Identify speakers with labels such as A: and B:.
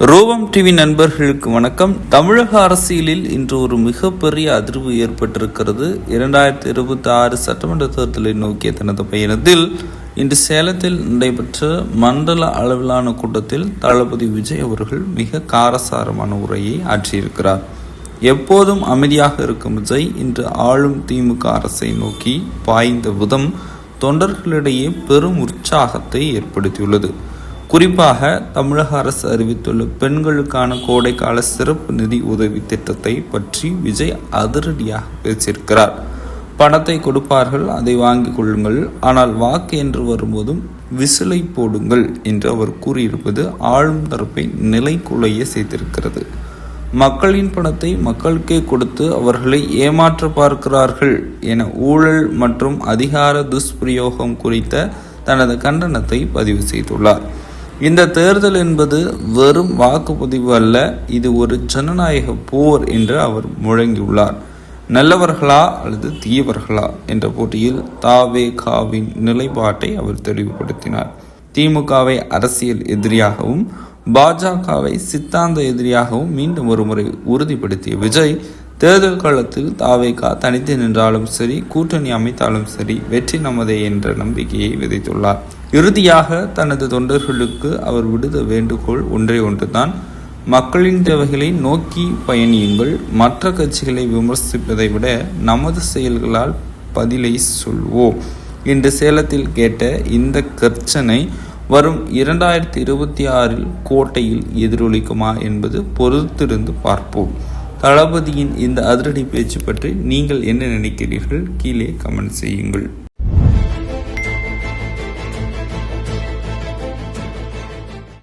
A: ரோவம் TV நண்பர்களுக்கு வணக்கம். தமிழக அரசியலில் இன்று ஒரு மிகப்பெரிய அதிர்வு ஏற்பட்டிருக்கிறது. இரண்டாயிரத்தி இருபத்தி ஆறு சட்டமன்ற தேர்தலை நோக்கிய தனது பயணத்தில் இன்று சேலத்தில் நடைபெற்ற மண்டல அளவிலான கூட்டத்தில் தளபதி விஜய் அவர்கள் மிக காரசாரமான உரையை ஆற்றியிருக்கிறார். எப்போதும் அமைதியாக இருக்கும் விஜய் இன்று ஆளும் திமுக அரசை நோக்கி பாய்ந்த விதம் தொண்டர்களிடையே பெரும் உற்சாகத்தை ஏற்படுத்தியுள்ளது. குறிப்பாக தமிழக அரசு அறிவித்துள்ள பெண்களுக்கான கோடைக்கால சிறப்பு நிதி உதவி திட்டத்தை பற்றி விஜய் அதிரடியாக பேசியிருக்கிறார். பணத்தை கொடுப்பார்கள் அதை வாங்கிக் கொள்ளுங்கள் ஆனால் வாக்கு என்று வரும்போதும் விசிலை போடுங்கள் என்று அவர் கூறியிருப்பது ஆளும் தரப்பை நிலைக்குலைய செய்திருக்கிறது. மக்களின் பணத்தை மக்களுக்கே கொடுத்து அவர்களை ஏமாற்ற பார்க்கிறார்கள் என ஊழல் மற்றும் அதிகார துஷ்பிரயோகம் குறித்த தனது கண்டனத்தை பதிவு செய்துள்ளார். இந்த தேர்தல் என்பது வெறும் வாக்குப்பதிவு அல்ல இது ஒரு ஜனநாயக போர் என்று அவர் முழங்கியுள்ளார். நல்லவர்களா அல்லது தீயவர்களா என்ற போட்டியில் தாவே காவின் நிலைப்பாட்டை அவர் தெளிவுபடுத்தினார். திமுகவை அரசியல் எதிரியாகவும் பாஜகவை சித்தாந்த எதிரியாகவும் மீண்டும் ஒருமுறை உறுதிப்படுத்திய விஜய் தேர்தல் காலத்தில் தாவேகா தனித்து நின்றாலும் சரி கூட்டணி அமைத்தாலும் சரி வெற்றி நமதே என்ற நம்பிக்கையை விதைத்துள்ளார். இறுதியாக தனது தொண்டர்களுக்கு அவர் விடுத்த வேண்டுகோள் ஒன்றே ஒன்றுதான். மக்களின் தேவைகளை நோக்கி பயணியுங்கள் மற்ற கட்சிகளை விமர்சிப்பதை விட நமது செயல்களால் பதிலை சொல்வோம் இன்று சேலத்தில் கேட்ட இந்த கர்ச்சனை வரும் இரண்டாயிரத்தி இருபத்தி ஆறில் கோட்டையில் எதிரொலிக்குமா என்பது பொறுத்திருந்து பார்ப்போம். தளபதியின் இந்த அதிரடி பேச்சு பற்றி நீங்கள் என்ன நினைக்கிறீர்கள்? கீழே கமெண்ட் செய்யுங்கள்.